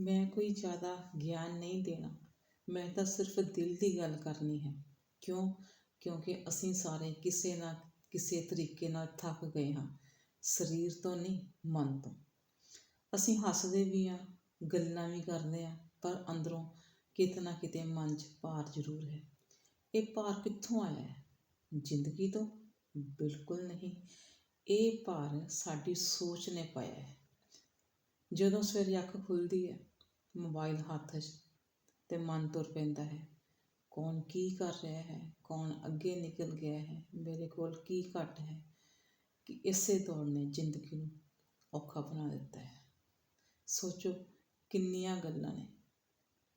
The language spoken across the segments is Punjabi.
ਮੈਂ ਕੋਈ ਜ਼ਿਆਦਾ ਗਿਆਨ ਨਹੀਂ ਦੇਣਾ। ਮੈਂ ਤਾਂ ਸਿਰਫ ਦਿਲ ਦੀ ਗੱਲ ਕਰਨੀ ਹੈ। ਕਿਉਂ? ਕਿਉਂਕਿ ਅਸੀਂ ਸਾਰੇ ਕਿਸੇ ਨਾ ਕਿਸੇ ਤਰੀਕੇ ਨਾਲ ਥੱਕ ਗਏ ਹਾਂ। ਸਰੀਰ ਤੋਂ ਨਹੀਂ, ਮਨ ਤੋਂ। ਅਸੀਂ ਹੱਸਦੇ ਵੀ ਹਾਂ, ਗੱਲਾਂ ਵੀ ਕਰਦੇ ਹਾਂ, ਪਰ ਅੰਦਰੋਂ ਕਿਤੇ ਨਾ ਕਿਤੇ ਮਨ 'ਚ ਭਾਰ ਜ਼ਰੂਰ ਹੈ। ਇਹ ਭਾਰ ਕਿੱਥੋਂ ਆਇਆ ਹੈ? ਜ਼ਿੰਦਗੀ ਤੋਂ? ਬਿਲਕੁਲ ਨਹੀਂ। ਇਹ ਭਾਰ ਸਾਡੀ ਸੋਚ ਨੇ ਪਾਇਆ ਹੈ। ਜਦੋਂ ਸਵੇਰੇ ਅੱਖ ਖੁੱਲਦੀ ਹੈ ਮੋਬਾਈਲ ਹੱਥ 'ਚ ਅਤੇ ਮਨ ਤੁਰ ਪੈਂਦਾ ਹੈ। ਕੌਣ ਕੀ ਕਰ ਰਿਹਾ ਹੈ? ਕੌਣ ਅੱਗੇ ਨਿਕਲ ਗਿਆ ਹੈ? ਮੇਰੇ ਕੋਲ ਕੀ ਘੱਟ ਹੈ? ਕਿ ਇਸੇ ਦੌੜ ਨੇ ਜ਼ਿੰਦਗੀ ਨੂੰ ਔਖਾ ਬਣਾ ਦਿੱਤਾ ਹੈ। ਸੋਚੋ ਕਿੰਨੀਆਂ ਗੱਲਾਂ ਨੇ।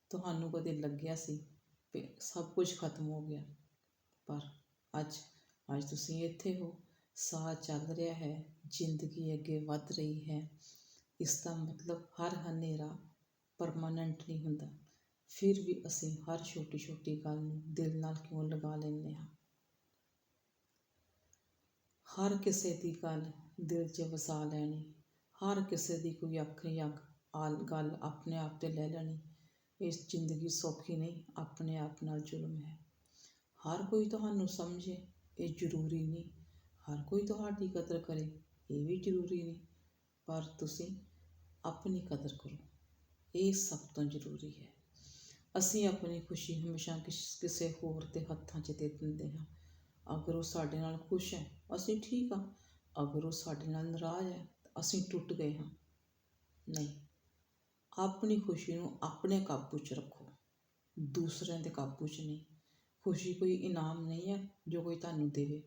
ਤੁਹਾਨੂੰ ਕਦੇ ਲੱਗਿਆ ਸੀ ਕਿ ਸਭ ਕੁਝ ਖਤਮ ਹੋ ਗਿਆ? ਪਰ ਅੱਜ ਅੱਜ ਤੁਸੀਂ ਇੱਥੇ ਹੋ। ਸਾਹ ਚੱਲ ਰਿਹਾ ਹੈ। ਜ਼ਿੰਦਗੀ ਅੱਗੇ ਵੱਧ ਰਹੀ ਹੈ। ਇਸ ਦਾ ਮਤਲਬ ਹਰ ਹਨੇਰਾ ਪਰਮਾਨੈਂਟ ਨਹੀਂ ਹੁੰਦਾ। ਫਿਰ ਵੀ ਅਸੀਂ ਹਰ ਛੋਟੀ ਛੋਟੀ ਗੱਲ ਨੂੰ ਦਿਲ ਨਾਲ ਕਿਉਂ ਲਗਾ ਲੈਂਦੇ ਹਾਂ? ਹਰ ਕਿਸੇ ਦੀ ਗੱਲ ਦਿਲ 'ਚ ਵਸਾ ਲੈਣੀ, ਹਰ ਕਿਸੇ ਦੀ ਕੋਈ ਆਖਰੀ ਅੱਖ ਆਲ ਗੱਲ ਆਪਣੇ ਆਪ ਤੇ ਲੈ ਲੈਣੀ, ਇਸ ਜ਼ਿੰਦਗੀ ਸੌਖੀ ਨਹੀਂ, ਆਪਣੇ ਆਪ ਨਾਲ ਜ਼ੁਲਮ ਹੈ। ਹਰ ਕੋਈ ਤੁਹਾਨੂੰ ਸਮਝੇ, ਇਹ ਜ਼ਰੂਰੀ ਨਹੀਂ। ਹਰ ਕੋਈ ਤੁਹਾਡੀ ਕਦਰ ਕਰੇ, ਇਹ ਵੀ ਜ਼ਰੂਰੀ ਨਹੀਂ। ਪਰ ਤੁਸੀਂ ਆਪਣੀ ਕਦਰ ਕਰੋ। ਇਹ ਸਭ ਤੋਂ ਜ਼ਰੂਰੀ ਹੈ। ਅਸੀਂ ਆਪਣੀ ਖੁਸ਼ੀ ਹਮੇਸ਼ਾ ਕਿਸ- ਕਿਸੇ ਹੋਰ ਦੇ ਹੱਥਾਂ 'ਚ ਦੇ ਦਿੰਦੇ ਹਾਂ। ਅਗਰ ਉਹ ਸਾਡੇ ਨਾਲ ਖੁਸ਼ ਹੈ, ਅਸੀਂ ਠੀਕ ਹਾਂ। ਅਗਰ ਉਹ ਸਾਡੇ ਨਾਲ ਨਾਰਾਜ਼ ਹੈ, ਅਸੀਂ ਟੁੱਟ ਗਏ ਹਾਂ। ਨਹੀਂ, ਆਪਣੀ ਖੁਸ਼ੀ ਨੂੰ ਆਪਣੇ ਕਾਬੂ 'ਚ ਰੱਖੋ। ਦੂਸਰਿਆਂ ਦੇ ਕਾਬੂ 'ਚ ਨਹੀਂ। ਖੁਸ਼ੀ ਕੋਈ ਇਨਾਮ ਨਹੀਂ ਹੈ ਜੋ ਕੋਈ ਤੁਹਾਨੂੰ ਦੇਵੇ।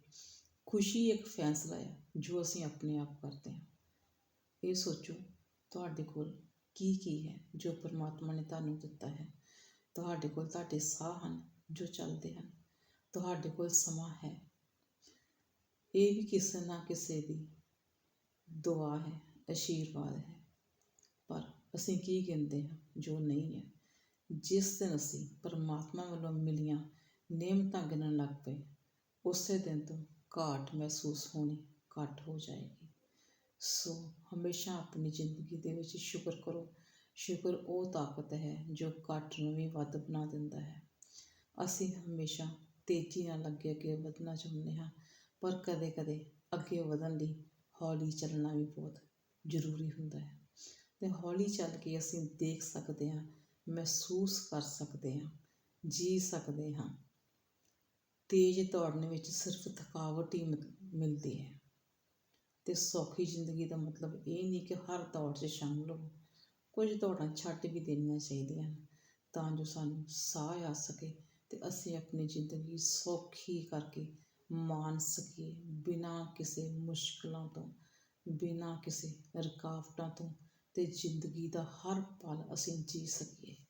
ਖੁਸ਼ੀ ਇੱਕ ਫੈਸਲਾ ਹੈ ਜੋ ਅਸੀਂ ਆਪਣੇ ਆਪ ਕਰਦੇ ਹਾਂ। ਇਹ ਸੋਚੋ, ਤੁਹਾਡੇ ਕੋਲ ਕੀ ਕੀ ਹੈ ਜੋ ਪਰਮਾਤਮਾ ਨੇ ਤੁਹਾਨੂੰ ਦਿੱਤਾ ਹੈ? ਤੁਹਾਡੇ ਕੋਲ ਤੁਹਾਡੇ ਸਾਹ ਹਨ ਜੋ ਚੱਲਦੇ ਹਨ। ਤੁਹਾਡੇ ਕੋਲ ਸਮਾਂ ਹੈ। ਇਹ ਵੀ ਕਿਸੇ ਨਾ ਕਿਸੇ ਦੀ ਦੁਆ ਹੈ, ਅਸ਼ੀਰਵਾਦ ਹੈ। ਪਰ ਅਸੀਂ ਕੀ ਕਹਿੰਦੇ ਹਾਂ ਜੋ ਨਹੀਂ ਹੈ? ਜਿਸ ਦਿਨ ਅਸੀਂ ਪਰਮਾਤਮਾ ਵੱਲੋਂ ਮਿਲੀਆਂ ਨੇਮਤਾਂ ਗਿਣਨ ਲੱਗ ਪਏ, ਉਸੇ ਦਿਨ ਤੋਂ ਘਾਟ ਮਹਿਸੂਸ ਹੋਣੀ ਘੱਟ ਹੋ ਜਾਏਗੀ। ਸੋ ਹਮੇਸ਼ਾ ਆਪਣੀ ਜ਼ਿੰਦਗੀ ਦੇ ਵਿੱਚ ਸ਼ੁਕਰ ਕਰੋ। ਸ਼ੁਕਰ ਉਹ ਤਾਕਤ ਹੈ ਜੋ ਘੱਟ ਨੂੰ ਵੀ ਵੱਧ ਬਣਾ ਦਿੰਦਾ ਹੈ। ਅਸੀਂ ਹਮੇਸ਼ਾ ਤੇਜ਼ੀ ਨਾਲ ਅੱਗੇ ਅੱਗੇ ਵਧਣਾ ਚਾਹੁੰਦੇ ਹਾਂ, ਪਰ ਕਦੇ-ਕਦੇ ਅੱਗੇ ਵਧਣ ਲਈ ਹੌਲੀ ਚੱਲਣਾ ਵੀ ਬਹੁਤ ਜ਼ਰੂਰੀ ਹੁੰਦਾ ਹੈ। ਤੇ ਹੌਲੀ ਚੱਲ ਕੇ ਅਸੀਂ ਦੇਖ ਸਕਦੇ ਹਾਂ, ਮਹਿਸੂਸ ਕਰ ਸਕਦੇ ਹਾਂ, ਜੀ ਸਕਦੇ ਹਾਂ। ਤੇਜ਼ ਦੌੜਨ ਵਿੱਚ ਸਿਰਫ ਥਕਾਵਟ ਹੀ ਮਿਲਦੀ ਹੈ। ਤੇ ਸੌਖੀ ਜ਼ਿੰਦਗੀ ਦਾ ਮਤਲਬ ਇਹ ਨਹੀਂ ਕਿ ਹਰ ਦੌੜ 'ਚ ਸ਼ਾਮਲ ਹੋ ਕੁਝ ਦੌੜਾਂ ਛੱਡ ਵੀ ਦੇਣੀਆਂ ਚਾਹੀਦੀਆਂ ਹਨ ਤਾਂ ਜੋ ਸਾਨੂੰ ਸਾਹ ਆ ਸਕੇ ਤੇ ਅਸੀਂ ਆਪਣੀ ਜ਼ਿੰਦਗੀ ਸੌਖੀ ਕਰਕੇ ਮਾਣ ਸਕੀਏ ਬਿਨਾਂ ਕਿਸੇ ਮੁਸ਼ਕਲਾਂ ਤੋਂ, ਬਿਨਾਂ ਕਿਸੇ ਰੁਕਾਵਟਾਂ ਤੋਂ ਤੇ ਜ਼ਿੰਦਗੀ ਦਾ ਹਰ ਪਲ ਅਸੀਂ ਜੀ ਸਕੀਏ।